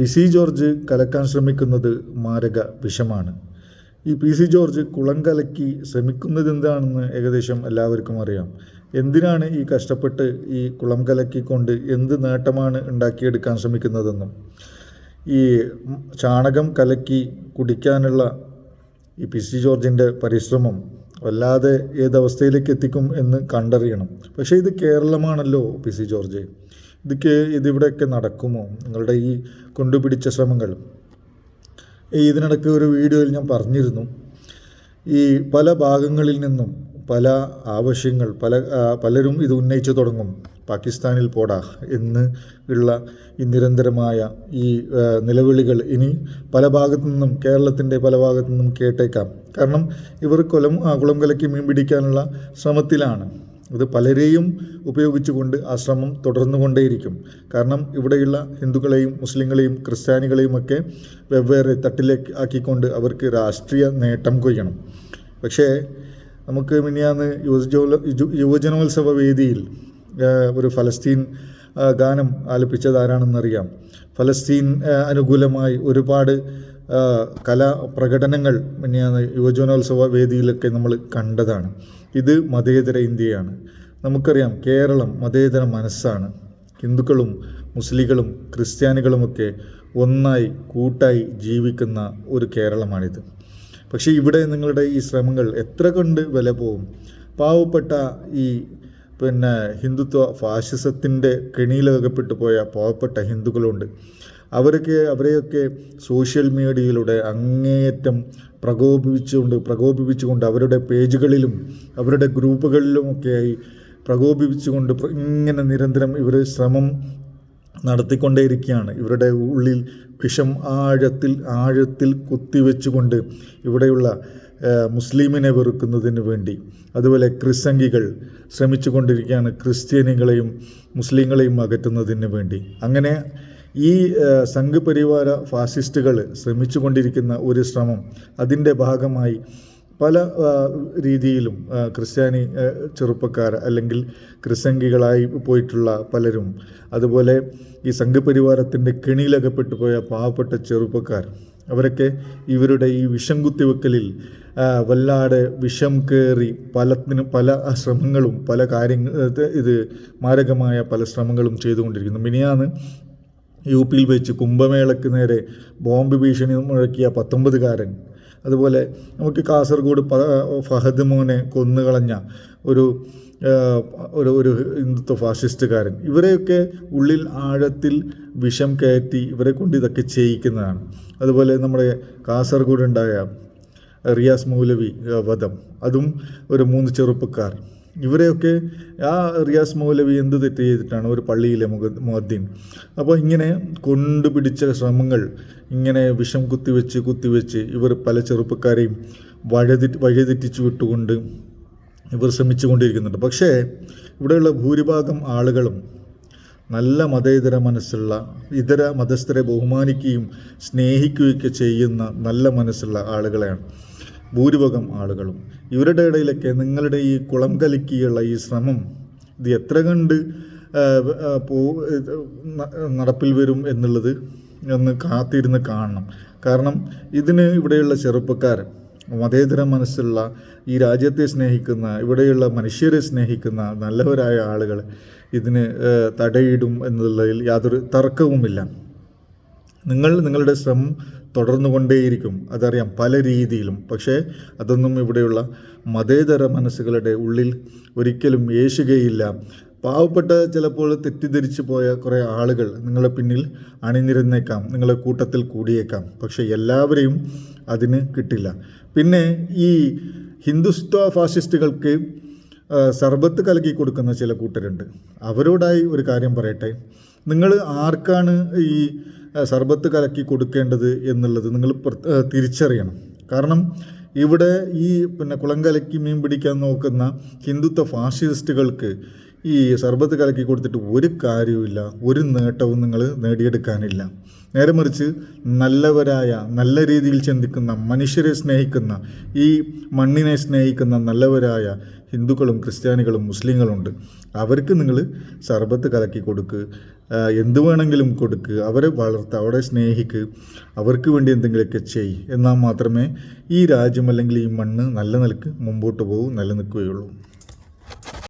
P C George കലക്കാൻ ശ്രമിക്കുന്നത് മാരക വിഷമാണ്. ഈ പി സി ജോർജ് കുളം കലക്കി ശ്രമിക്കുന്നത് എന്താണെന്ന് ഏകദേശം എല്ലാവർക്കും അറിയാം. എന്തിനാണ് ഈ കഷ്ടപ്പെട്ട് ഈ കുളം കലക്കിക്കൊണ്ട് എന്ത് നേട്ടമാണ് ഉണ്ടാക്കിയെടുക്കാൻ ശ്രമിക്കുന്നതെന്നും. ഈ ചാണകം കലക്കി കുടിക്കാനുള്ള ഈ പി സി ജോർജിന്റെ പരിശ്രമം വല്ലാതെ ഏതവസ്ഥയിലേക്ക് എത്തിക്കും എന്ന് കണ്ടറിയണം. പക്ഷേ ഇത് കേരളമാണല്ലോ പി സി ജോർജ്. ഇതൊക്കെ ഇതിവിടെയൊക്കെ നടക്കുമോ? നിങ്ങളുടെ ഈ കൊണ്ടുപിടിച്ച ശ്രമങ്ങൾ. ഇതിനിടയ്ക്ക് ഒരു വീഡിയോയിൽ ഞാൻ പറഞ്ഞിരുന്നു. ഈ പല ഭാഗങ്ങളിൽ നിന്നും പല ആവശ്യങ്ങൾ പല പലരും ഇത് ഉന്നയിച്ചു തുടങ്ങും. പാകിസ്ഥാനിൽ പോടാ എന്ന് ഉള്ള ഈ നിരന്തരമായ ഈ നിലവിളികൾ ഇനി പല ഭാഗത്തു നിന്നും കേരളത്തിന്റെ പല ഭാഗത്തു നിന്നും കേട്ടേക്കാം. കാരണം ഇവർ കൊലം കുളം കലക്കി മീൻ പിടിക്കാനുള്ള ശ്രമത്തിലാണ്. ഇത് പലരെയും ഉപയോഗിച്ചുകൊണ്ട് ആ ശ്രമം തുടർന്നുകൊണ്ടേയിരിക്കും. കാരണം ഇവിടെയുള്ള ഹിന്ദുക്കളെയും മുസ്ലിങ്ങളെയും ക്രിസ്ത്യാനികളെയും ഒക്കെ വെവ്വേറെ തട്ടിലേക്ക് ആക്കിക്കൊണ്ട് അവർക്ക് രാഷ്ട്രീയ നേട്ടം കൊയ്യണം. പക്ഷേ നമുക്ക് മിനിയാന്ന് യുവജോല യുജു- യുവജനോത്സവ വേദിയിൽ ഒരു ഫലസ്തീൻ ഗാനം ആലപിച്ചതാരാണെന്നറിയാം. ഫലസ്തീൻ അനുകൂലമായി ഒരുപാട് കലാ പ്രകടനങ്ങൾ യുവജനോത്സവ വേദിയിലൊക്കെ നമ്മൾ കണ്ടതാണ്. ഇത് മതേതര ഇന്ത്യയാണ്. നമുക്കറിയാം കേരളം മതേതര മനസ്സാണ്. ഹിന്ദുക്കളും മുസ്ലിങ്ങളും ക്രിസ്ത്യാനികളുമൊക്കെ ഒന്നായി കൂട്ടായി ജീവിക്കുന്ന ഒരു കേരളമാണിത്. പക്ഷേ ഇവിടെ നിങ്ങളുടെ ഈ ശ്രമങ്ങൾ എത്ര കണ്ട് വില പോവും? പാവപ്പെട്ട ഈ പിന്നെ ഹിന്ദുത്വ ഫാഷിസത്തിന്റെ കെണിയിലകപ്പെട്ടു പോയ പാവപ്പെട്ട ഹിന്ദുക്കളുണ്ട്. അവരൊക്കെ അവരെയൊക്കെ സോഷ്യൽ മീഡിയയിലൂടെ അങ്ങേയറ്റം പ്രകോപിപ്പിച്ചുകൊണ്ട് പ്രകോപിപ്പിച്ചുകൊണ്ട് അവരുടെ പേജുകളിലും അവരുടെ ഗ്രൂപ്പുകളിലുമൊക്കെയായി പ്രകോപിപ്പിച്ചുകൊണ്ട് ഇങ്ങനെ നിരന്തരം ഇവർ ശ്രമം നടത്തിക്കൊണ്ടേയിരിക്കുകയാണ്. ഇവരുടെ ഉള്ളിൽ വിഷം ആഴത്തിൽ ആഴത്തിൽ കുത്തിവെച്ചുകൊണ്ട് ഇവിടെയുള്ള മുസ്ലിമിനെ വെറുക്കുന്നതിന് വേണ്ടി. അതുപോലെ ക്രിസ്സംഗികൾ ശ്രമിച്ചുകൊണ്ടിരിക്കുകയാണ്. ക്രിസ്ത്യാനികളെയും മുസ്ലിങ്ങളെയും അകറ്റുന്നതിന് വേണ്ടി. അങ്ങനെ ഈ സംഘപരിവാര ഫാസിസ്റ്റുകൾ ശ്രമിച്ചുകൊണ്ടിരിക്കുന്ന ഒരു ശ്രമം അതിന്റെ ഭാഗമായി പല രീതിയിലും ക്രിസ്ത്യാനി ചെറുപ്പക്കാർ അല്ലെങ്കിൽ ക്രിസംഗികളായി പോയിട്ടുള്ള പലരും അതുപോലെ ഈ സംഘപരിവാരത്തിന്റെ കെണിയിലകപ്പെട്ടു പോയ പാവപ്പെട്ട ചെറുപ്പക്കാർ അവരൊക്കെ ഇവരുടെ ഈ വിഷം കുത്തിവെക്കലിൽ വല്ലാട് വിഷം കയറി പലത്തിനും പല ശ്രമങ്ങളും പല കാര്യങ്ങൾ ഇത് മാരകമായ പല ശ്രമങ്ങളും ചെയ്തുകൊണ്ടിരിക്കുന്നു. മിനിയാന്ന് യു പിയിൽ വെച്ച് കുംഭമേളയ്ക്ക് നേരെ ബോംബ് ഭീഷണി മുഴക്കിയ പത്തൊമ്പതുകാരൻ. അതുപോലെ നമുക്ക് കാസർഗോഡ് ഫഹദ് മോനെ കൊന്നുകളഞ്ഞ ഒരു ഒരു ഒരു ഹിന്ദുത്വ ഫാഷിസ്റ്റുകാരൻ. ഇവരെയൊക്കെ ഉള്ളിൽ ആഴത്തിൽ വിഷം കയറ്റി ഇവരെ കൊണ്ട് ഇതൊക്കെ ചെയ്യിക്കുന്നതാണ്. അതുപോലെ നമ്മുടെ കാസർഗോഡ് ഉണ്ടായ റിയാസ് മൗലവി വധം. അതും ഒരു മൂന്ന് ചെറുപ്പക്കാർ. ഇവരെയൊക്കെ ആ റിയാസ് മൗലവി എന്ത് തെറ്റ് ചെയ്തിട്ടാണ് ഒരു പള്ളിയിലെ മുഖ മുഹദ്ദീൻ അപ്പോൾ ഇങ്ങനെ കൊണ്ടുപിടിച്ച ശ്രമങ്ങൾ ഇങ്ങനെ വിഷം കുത്തിവെച്ച് കുത്തിവെച്ച് ഇവർ പല ചെറുപ്പക്കാരെയും വഴതി വഴിതെറ്റിച്ചു വിട്ടുകൊണ്ട് ഇവർ ശ്രമിച്ചുകൊണ്ടിരിക്കുന്നുണ്ട്. പക്ഷേ ഇവിടെയുള്ള ഭൂരിഭാഗം ആളുകളും നല്ല മതേതര മനസ്സുള്ള ഇതര മതസ്ഥരെ ബഹുമാനിക്കുകയും സ്നേഹിക്കുകയൊക്കെ ചെയ്യുന്ന നല്ല മനസ്സുള്ള ആളുകളെയാണ്. ഭൂരിഭാഗം ആളുകളും. ഇവരുടെ ഇടയിലൊക്കെ നിങ്ങളുടെ ഈ കുളം കലക്കിയുള്ള ഈ ശ്രമം ഇത് എത്ര കണ്ട് പോ നടപ്പിൽ വരും എന്നുള്ളത് ഒന്ന് കാത്തിരുന്ന് കാണണം. കാരണം ഇതിന് ഇവിടെയുള്ള ചെറുപ്പക്കാർ മതേതര മനസ്സുള്ള ഈ രാജ്യത്തെ സ്നേഹിക്കുന്ന ഇവിടെയുള്ള മനുഷ്യരെ സ്നേഹിക്കുന്ന നല്ലവരായ ആളുകൾ ഇതിന് തടയിടും എന്നുള്ളതിൽ യാതൊരു തർക്കവുമില്ല. നിങ്ങൾ നിങ്ങളുടെ ശ്രമം തുടർന്നുകൊണ്ടേയിരിക്കും. അതറിയാം പല രീതിയിലും. പക്ഷേ അതൊന്നും ഇവിടെയുള്ള മതേതര മനസ്സുകളുടെ ഉള്ളിൽ ഒരിക്കലും യേശുകയില്ല പാവപ്പെട്ട ചിലപ്പോൾ തെറ്റിദ്ധരിച്ചു പോയ കുറേ ആളുകൾ നിങ്ങളുടെ പിന്നിൽ അണിനിരന്നേക്കാം. നിങ്ങളെ കൂട്ടത്തിൽ കൂടിയേക്കാം. പക്ഷേ എല്ലാവരെയും അതിന് കിട്ടില്ല. പിന്നെ ഈ ഹിന്ദുത്വ ഫാസിസ്റ്റുകൾക്ക് സർബത്ത് കലക്കി കൊടുക്കുന്ന ചില കൂട്ടരുണ്ട്. അവരോടായി ഒരു കാര്യം പറയട്ടെ. നിങ്ങൾ ആർക്കാണ് ഈ സർബത്ത് കലക്കി കൊടുക്കേണ്ടത് എന്നുള്ളത് നിങ്ങൾ തിരിച്ചറിയണം. കാരണം ഇവിടെ ഈ പിന്നെ കുളം കലക്കി മീൻ പിടിക്കാൻ നോക്കുന്ന ഹിന്ദുത്വ ഫാഷിസ്റ്റുകൾക്ക് ഈ സർബത്ത് കലക്കി കൊടുത്തിട്ട് ഒരു കാര്യവുമില്ല ഒരു നേട്ടവും നിങ്ങൾ നേടിയെടുക്കാനില്ല. നേരെ മറിച്ച് നല്ലവരായ നല്ല രീതിയിൽ ചിന്തിക്കുന്ന മനുഷ്യരെ സ്നേഹിക്കുന്ന ഈ മണ്ണിനെ സ്നേഹിക്കുന്ന നല്ലവരായ ഹിന്ദുക്കളും ക്രിസ്ത്യാനികളും മുസ്ലിങ്ങളുണ്ട്. അവർക്ക് നിങ്ങൾ സർബത്ത് കലക്കി കൊടുക്ക് എന്ത് വേണമെങ്കിലും കൊടുക്ക് അവരെ വളർത്ത് അവരെ സ്നേഹിക്ക് അവർക്ക് വേണ്ടി എന്തെങ്കിലുമൊക്കെ ചെയ് എന്നാൽ മാത്രമേ ഈ രാജ്യം അല്ലെങ്കിൽ ഈ മണ്ണ് നല്ല നിലയ്ക്ക് മുമ്പോട്ട് പോകും നിലനിൽക്കുകയുള്ളൂ.